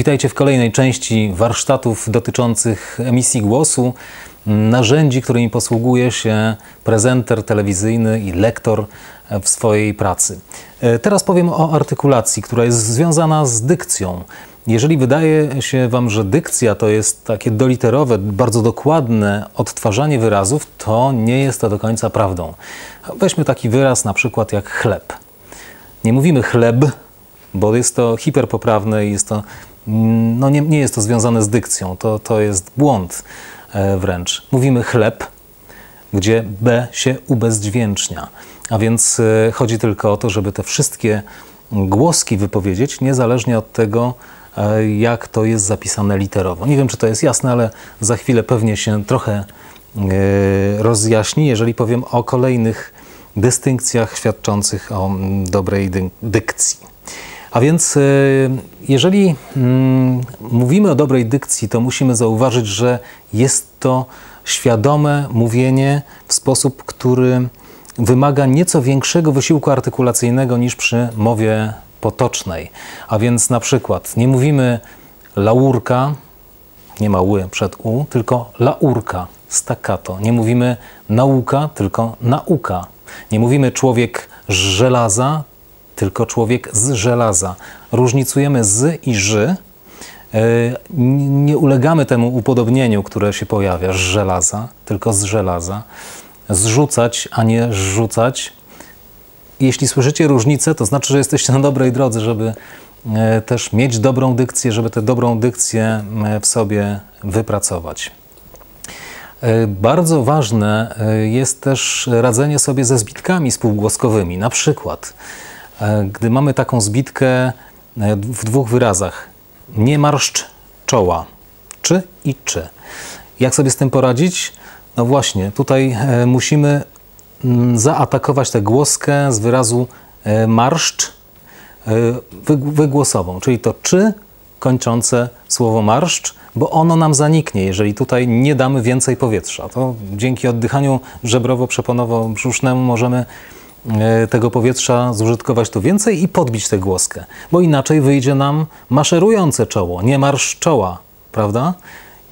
Witajcie w kolejnej części warsztatów dotyczących emisji głosu, narzędzi, którymi posługuje się prezenter telewizyjny i lektor w swojej pracy. E, teraz powiem o artykulacji, która jest związana z dykcją. Jeżeli wydaje się Wam, że dykcja to jest takie doliterowe, bardzo dokładne odtwarzanie wyrazów, to nie jest to do końca prawdą. Weźmy taki wyraz na przykład jak chleb. Nie mówimy chleb, bo jest to hiperpoprawne i jest to, no nie, nie jest to związane z dykcją, to, to jest błąd e, wręcz. Mówimy chleb, gdzie B się ubezdźwięcznia. A więc e, chodzi tylko o to, żeby te wszystkie głoski wypowiedzieć, niezależnie od tego, e, jak to jest zapisane literowo. Nie wiem, czy to jest jasne, ale za chwilę pewnie się trochę rozjaśni, jeżeli powiem o kolejnych dystynkcjach świadczących o dobrej dykcji. A więc e, jeżeli mm, mówimy o dobrej dykcji, to musimy zauważyć, że jest to świadome mówienie w sposób, który wymaga nieco większego wysiłku artykulacyjnego niż przy mowie potocznej. A więc na przykład nie mówimy laurka, nie ma ły przed u, tylko laurka, staccato. Nie mówimy nauka, tylko nauka. Nie mówimy człowiek żelaza, tylko człowiek z żelaza. Różnicujemy z i ży. E, nie ulegamy temu upodobnieniu, które się pojawia z żelaza, tylko z żelaza. Zrzucać, a nie rzucać. Jeśli słyszycie różnicę, to znaczy, że jesteście na dobrej drodze, żeby e, też mieć dobrą dykcję, żeby tę dobrą dykcję w sobie wypracować. E, bardzo ważne jest też radzenie sobie ze zbitkami spółgłoskowymi. Na przykład E, gdy mamy taką zbitkę e, w dwóch wyrazach. Nie marszcz czoła. Czy i czy. Jak sobie z tym poradzić? No właśnie, tutaj e, musimy mm, zaatakować tę głoskę z wyrazu marszcz wygłosową, czyli to czy kończące słowo marszcz, bo ono nam zaniknie, jeżeli tutaj nie damy więcej powietrza. To dzięki oddychaniu żebrowo-przeponowo-brzusznemu możemy E, tego powietrza zużytkować tu więcej i podbić tę głoskę, bo inaczej wyjdzie nam maszerujące czoło, nie marsz czoła, prawda?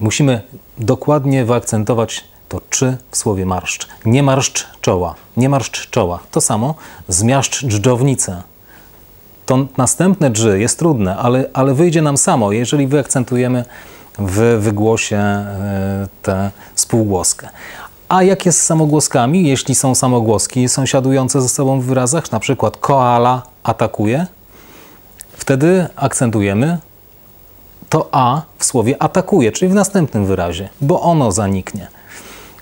Musimy dokładnie wyakcentować to czy w słowie marszcz. Nie marszcz czoła, nie marszcz czoła. To samo zmiaszcz dżdżownicę. To następne dży jest trudne, ale, ale wyjdzie nam samo, jeżeli wyakcentujemy w wygłosie e, tę spółgłoskę. A jak jest z samogłoskami, jeśli są samogłoski sąsiadujące ze sobą w wyrazach, na przykład koala atakuje, wtedy akcentujemy to a w słowie atakuje, czyli w następnym wyrazie, bo ono zaniknie.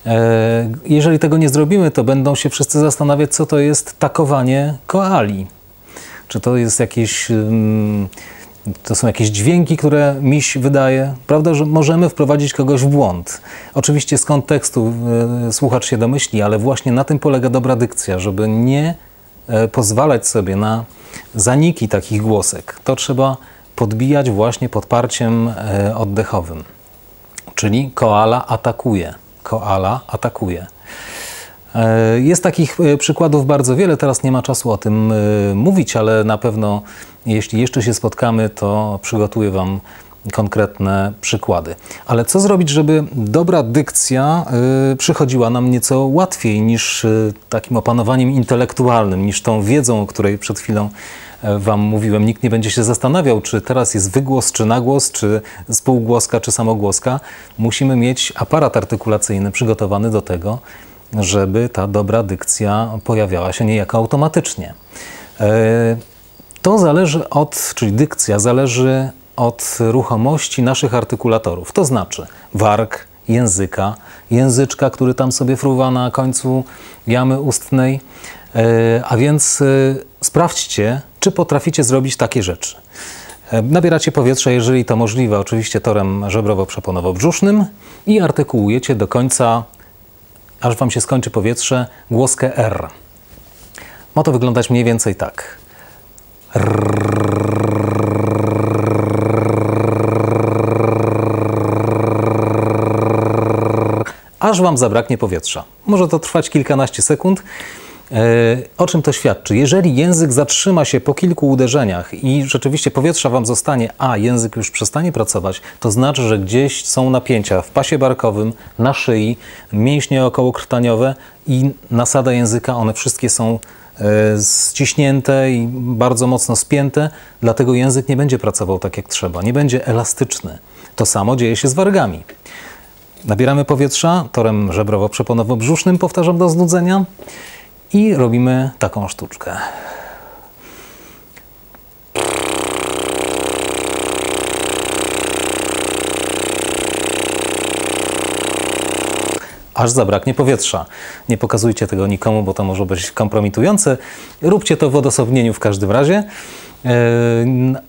E, jeżeli tego nie zrobimy, to będą się wszyscy zastanawiać, co to jest takowanie koali. Czy to jest jakieś mm, to są jakieś dźwięki, które miś wydaje. Prawda, że możemy wprowadzić kogoś w błąd. Oczywiście z kontekstu e, słuchacz się domyśli, ale właśnie na tym polega dobra dykcja, żeby nie e, pozwalać sobie na zaniki takich głosek. To trzeba podbijać właśnie podparciem e, oddechowym. Czyli koala atakuje. Koala atakuje. E, jest takich e, przykładów bardzo wiele, teraz nie ma czasu o tym e, mówić, ale na pewno jeśli jeszcze się spotkamy, to przygotuję Wam konkretne przykłady. Ale co zrobić, żeby dobra dykcja przychodziła nam nieco łatwiej niż takim opanowaniem intelektualnym, niż tą wiedzą, o której przed chwilą Wam mówiłem. Nikt nie będzie się zastanawiał, czy teraz jest wygłos, czy nagłos, czy spółgłoska, czy samogłoska. Musimy mieć aparat artykulacyjny przygotowany do tego, żeby ta dobra dykcja pojawiała się niejako automatycznie. E, to zależy od, czyli dykcja zależy od ruchomości naszych artykulatorów, to znaczy warg języka, języczka, który tam sobie fruwa na końcu jamy ustnej. E, a więc e, sprawdźcie, czy potraficie zrobić takie rzeczy. Nabieracie powietrze, jeżeli to możliwe, oczywiście torem żebrowo-przeponowo-brzusznym i artykułujecie do końca aż Wam się skończy powietrze, głoskę R. Ma to wyglądać mniej więcej tak. Aż Wam zabraknie powietrza. Może to trwać kilkanaście sekund. E, O czym to świadczy? Jeżeli język zatrzyma się po kilku uderzeniach i rzeczywiście powietrza Wam zostanie, a język już przestanie pracować, to znaczy, że gdzieś są napięcia w pasie barkowym, na szyi, mięśnie okołokrtaniowe i nasada języka, one wszystkie są e, ściśnięte i bardzo mocno spięte, dlatego język nie będzie pracował tak jak trzeba, nie będzie elastyczny. To samo dzieje się z wargami. Nabieramy powietrza torem żebrowo-przeponowo-brzusznym, powtarzam do znudzenia, i robimy taką sztuczkę. Aż zabraknie powietrza. Nie pokazujcie tego nikomu, bo to może być kompromitujące. Róbcie to w odosobnieniu w każdym razie. Yy,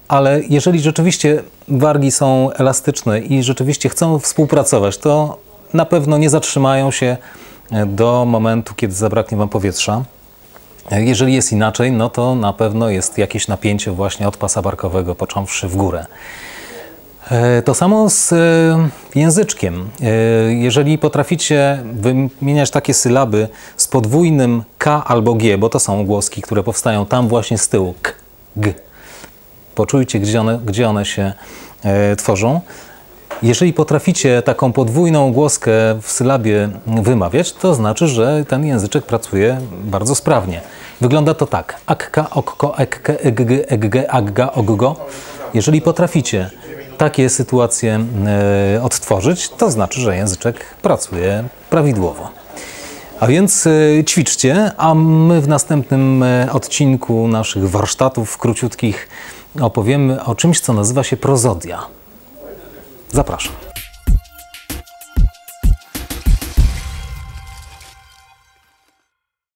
Ale jeżeli rzeczywiście wargi są elastyczne i rzeczywiście chcą współpracować, to na pewno nie zatrzymają się do momentu, kiedy zabraknie Wam powietrza. Jeżeli jest inaczej, no to na pewno jest jakieś napięcie właśnie od pasa barkowego, począwszy w górę. E, To samo z e, języczkiem. E, Jeżeli potraficie wymieniać takie sylaby z podwójnym K albo G, bo to są głoski, które powstają tam właśnie z tyłu, K, G. Poczujcie, gdzie one, gdzie one się e, tworzą. Jeżeli potraficie taką podwójną głoskę w sylabie wymawiać, to znaczy, że ten języczek pracuje bardzo sprawnie. Wygląda to tak. Akka, okko, ekke, egg, egg, agga, oggo. Jeżeli potraficie takie sytuacje e, odtworzyć, to znaczy, że języczek pracuje prawidłowo. A więc e, ćwiczcie, a my w następnym e, odcinku naszych warsztatów króciutkich opowiemy o czymś, co nazywa się prozodia. Zapraszam.